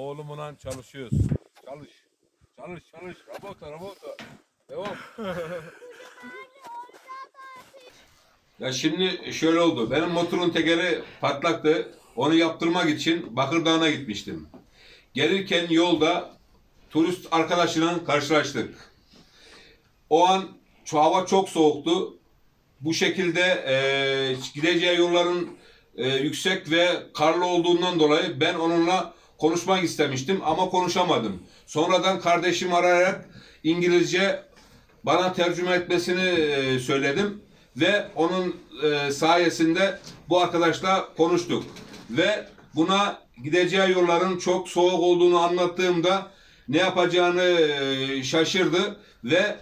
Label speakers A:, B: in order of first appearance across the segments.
A: Oğlumla çalışıyoruz. Çalış. Çalış çalış. Rabota rabota. Devam. ya şimdi şöyle oldu. Benim motorun tekeri patlaktı. Onu yaptırmak için Bakırdağ'a gitmiştim. Gelirken yolda turist arkadaşıyla karşılaştık. O an hava çok soğuktu. Bu şekilde eee gideceği yolların eee, yüksek ve karlı olduğundan dolayı ben onunla konuşmak istemiştim ama konuşamadım. Sonradan kardeşim arayarak İngilizce bana tercüme etmesini eee, söyledim ve onun eee, sayesinde bu arkadaşla konuştuk. Ve buna gideceği yolların çok soğuk olduğunu anlattığımda ne yapacağını eee, şaşırdı ve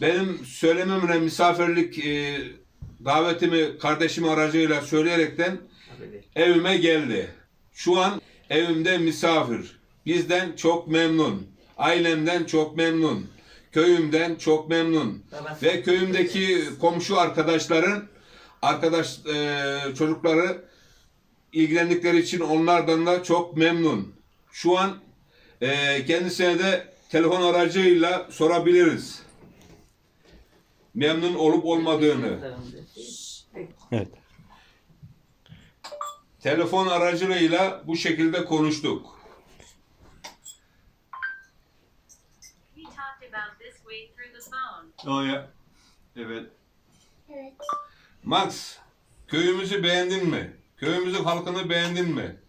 A: benim söylememle misafirlik e, davetimi kardeşim aracıyla söyleyerekten evime geldi. Şu an evimde misafir. Bizden çok memnun. Ailemden çok memnun. Köyümden çok memnun. Ve köyümdeki komşu arkadaşların arkadaş e, çocukları ilgilendikleri için onlardan da çok memnun. Şu an e, kendisine de telefon aracıyla sorabiliriz memnun olup olmadığını
B: Evet.
A: Telefon aracılığıyla bu şekilde konuştuk.
C: We talked about this way through the phone.
D: Oh yeah. Evet.
E: Evet.
A: Max, köyümüzü beğendin mi? Köyümüzün halkını beğendin mi?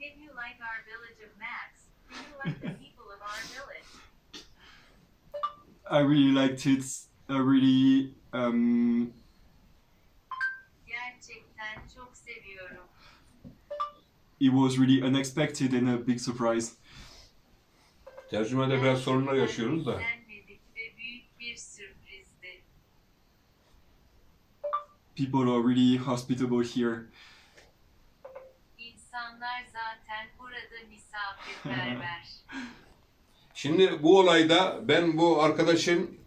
C: Did you like our village of Max? Do you like the people of our village?
D: I really liked it. I really um
C: Gerçekten çok seviyorum.
D: it was really unexpected and a big surprise.
A: Tercümede biraz sorunlar yaşıyoruz da.
C: Beklenmedik ve büyük bir sürprizdi.
D: People are really hospitable here.
C: İnsanlar zaten burada misafirperver.
A: Şimdi bu olayda ben bu arkadaşın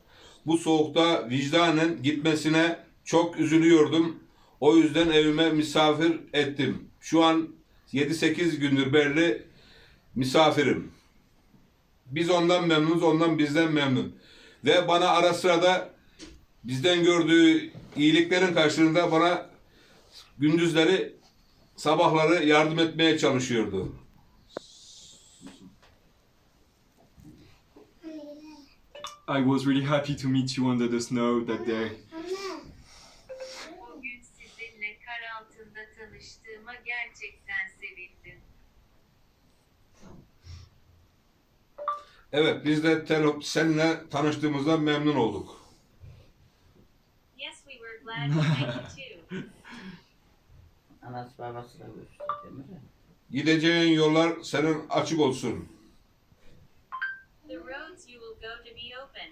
A: bu soğukta vicdanen gitmesine çok üzülüyordum. O yüzden evime misafir ettim. Şu an 7-8 gündür belli misafirim. Biz ondan memnunuz, ondan bizden memnun. Ve bana ara sıra da bizden gördüğü iyiliklerin karşılığında bana gündüzleri, sabahları yardım etmeye çalışıyordu.
D: I was really happy to meet you under the snow that day.
C: Altında tanıştığıma gerçekten sevindim.
A: Evet, biz de tele- seninle tanıştığımızdan memnun olduk.
C: Yes, we were glad to meet you too.
F: Anası babası da görüştü?
A: Gideceğin yollar senin açık olsun.
C: The roads you will go to be open.